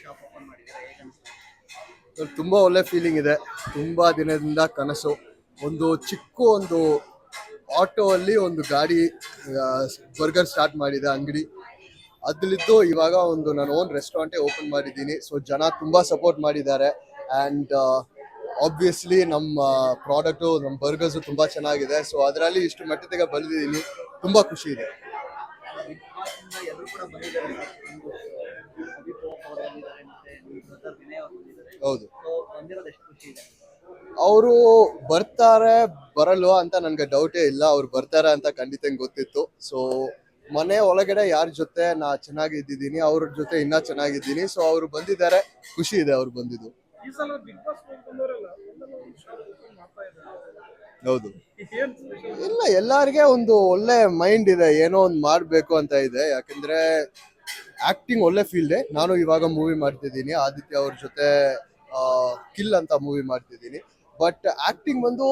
Shop open ಮಾಡಿದ್ದೀರಾ? ಹೇಗೆ ಅನಿಸ್ತಾ ತುಂಬ ಒಳ್ಳೆ ಫೀಲಿಂಗ್ ಇದೆ. ತುಂಬ ದಿನದಿಂದ ಕನಸು. ಒಂದು ಚಿಕ್ಕ ಒಂದು ಆಟೋ ಅಲ್ಲಿ ಒಂದು ಗಾಡಿ ಬರ್ಗರ್ ಸ್ಟಾರ್ಟ್ ಮಾಡಿದೆ ಅಂಗಡಿ. ಅದ್ರಲ್ಲಿದ್ದು ಇವಾಗ ಒಂದು ನಾನು ಓನ್ ರೆಸ್ಟೋರೆಂಟೇ ಓಪನ್ ಮಾಡಿದ್ದೀನಿ. ಸೊ ಜನ ತುಂಬ ಸಪೋರ್ಟ್ ಮಾಡಿದ್ದಾರೆ. ಆ್ಯಂಡ್ ಆಬ್ವಿಯಸ್ಲಿ ನಮ್ಮ ಪ್ರಾಡಕ್ಟು ನಮ್ಮ ಬರ್ಗರ್ಸು ತುಂಬ ಚೆನ್ನಾಗಿದೆ. ಸೊ ಅದರಲ್ಲಿ ಇಷ್ಟು ಮಟ್ಟದಾಗ ಬಂದಿದ್ದೀನಿ. ತುಂಬ ಖುಷಿ ಇದೆ. ಹೌದು. ಸೊ ಬಂದಿರೋದು ಖುಷಿ ಇದೆ. ಅವರು ಬರ್ತಾರೆ ಬರಲ್ವಾ ಅಂತ ನನಗೆ ಡೌಟೇ ಇಲ್ಲ. ಅವ್ರು ಬರ್ತಾರೆ ಅಂತ ಖಂಡಿತ ಗೊತ್ತಿತ್ತು. ಸೊ ಮನೆ ಒಳಗಡೆ ಯಾರ ಜೊತೆ ನಾ ಚೆನ್ನಾಗಿದ್ದೀನಿ ಅವ್ರ ಜೊತೆ ಇನ್ನ ಚೆನ್ನಾಗಿದ್ದೀನಿ. ಸೊ ಅವ್ರು ಬಂದಿದ್ದಾರೆ. ಖುಷಿ ಇದೆ ಅವ್ರು ಬಂದಿದ್ದು. ಹೌದು. ಇಲ್ಲ ಎಲ್ಲಾರ್ಗೆ ಒಂದು ಒಳ್ಳೆ ಮೈಂಡ್ ಇದೆ. ಏನೋ ಒಂದು ಮಾಡಬೇಕು ಅಂತ ಇದೆ. ಯಾಕಂದ್ರೆ ಆಕ್ಟಿಂಗ್ ಒಳ್ಳೆ ಫೀಲ್ಡೆ ನಾನು ಇವಾಗ ಮೂವಿ ಮಾಡ್ತಿದ್ದೀನಿ. ಆದಿತ್ಯ ಅವ್ರ ಜೊತೆ ಕಿಲ್ ಅಂತ ಮೂವಿ ಮಾಡ್ತಿದ್ದೀನಿ. ಬಟ್ ಆಕ್ಟಿಂಗ್ ಬಂದು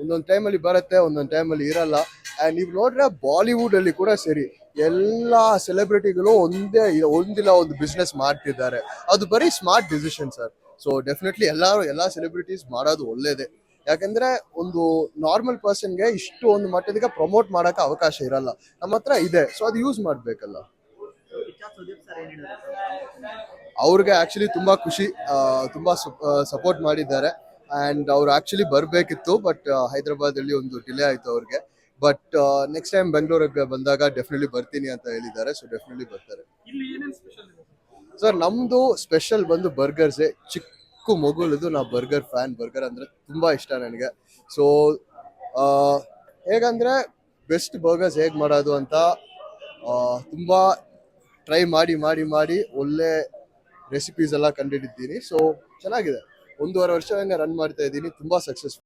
ಒಂದೊಂದು ಟೈಮಲ್ಲಿ ಬರುತ್ತೆ, ಒಂದೊಂದು ಟೈಮಲ್ಲಿ ಇರಲ್ಲ. ಆ್ಯಂಡ್ ನೀವು ನೋಡ್ರೆ ಬಾಲಿವುಡ್ ಅಲ್ಲಿ ಕೂಡ ಸರಿ. ಎಲ್ಲ ಸೆಲೆಬ್ರಿಟಿಗಳು ಒಂದೇ ಒಂದಿಲ್ಲ ಒಂದು ಬಿಸ್ನೆಸ್ ಮಾಡ್ತಿದ್ದಾರೆ. ಅದು ಬರೀ smart decision sir so definitely ಎಲ್ಲರೂ, ಎಲ್ಲ ಸೆಲೆಬ್ರಿಟೀಸ್ ಮಾಡೋದು ಒಳ್ಳೇದೇ. ಯಾಕಂದ್ರೆ ಒಂದು ನಾರ್ಮಲ್ ಪರ್ಸನ್ಗೆ ಇಷ್ಟು ಒಂದು ಮಟ್ಟದಿಗೆ ಪ್ರಮೋಟ್ ಮಾಡೋಕೆ ಅವಕಾಶ ಇರಲ್ಲ. ನಮ್ಮ ಹತ್ರ ಇದೆ. ಸೊ ಅದು ಯೂಸ್ ಮಾಡ್ಬೇಕಲ್ಲ ಕಿಚ್ಚ ಸುದೀಪ್ ಸರ್ ಏನ್ ಹೇಳಿದ್ರು ಅವ್ರಿಗೆ ಆಕ್ಚುಲಿ ತುಂಬಾ ಖುಷಿ ತುಂಬ ಸಪೋರ್ಟ್ ಮಾಡಿದ್ದಾರೆ. ಅಂಡ್ ಅವ್ರು ಆ್ಯಕ್ಚುಲಿ ಬರಬೇಕಿತ್ತು ಬಟ್ ಹೈದರಾಬಾದ್ ಅಲ್ಲಿ ಒಂದು ಡಿಲೇ ಆಯಿತು ಅವ್ರಿಗೆ. ಬಟ್ ನೆಕ್ಸ್ಟ್ ಟೈಮ್ ಬೆಂಗಳೂರಿಗೆ ಬಂದಾಗ ಡೆಫಿನೆಟ್ಲಿ ಬರ್ತೀನಿ ಅಂತ ಹೇಳಿದ್ದಾರೆ ಸೊ ಡೆಫಿನೆಟ್ಲಿ ಬರ್ತಾರೆ. ಇಲ್ಲಿ ಏನೇನ್ ಸ್ಪೆಷಲ್ ಸರ್ ನಮ್ದು ಸ್ಪೆಷಲ್ ಬಂದು ಬರ್ಗರ್ಸೇ ಚಿಕ್ಕ ಮಗುಳದು ನಾ ಬರ್ಗರ್ ಫ್ಯಾನ್ ಬರ್ಗರ್ ಅಂದ್ರೆ ತುಂಬಾ ಇಷ್ಟ ನನಗೆ. ಸೊ ಹೇಗಂದ್ರೆ ಬೆಸ್ಟ್ ಬರ್ಗರ್ಸ್ ಹೇಗೆ ಮಾಡೋದು ಅಂತ ತುಂಬಾ ಟ್ರೈ ಮಾಡಿ ಮಾಡಿ ಮಾಡಿ ಒಳ್ಳೆ ರೆಸಿಪೀಸ್ ಎಲ್ಲ ಕಂಡುಹಿಡಿದ್ದೀನಿ ಸೊ ಚೆನ್ನಾಗಿದೆ. ಒಂದೂವರೆ ವರ್ಷ ರನ್ ಮಾಡ್ತಾ ಇದ್ದೀನಿ. ತುಂಬಾ ಸಕ್ಸಸ್ಫುಲ್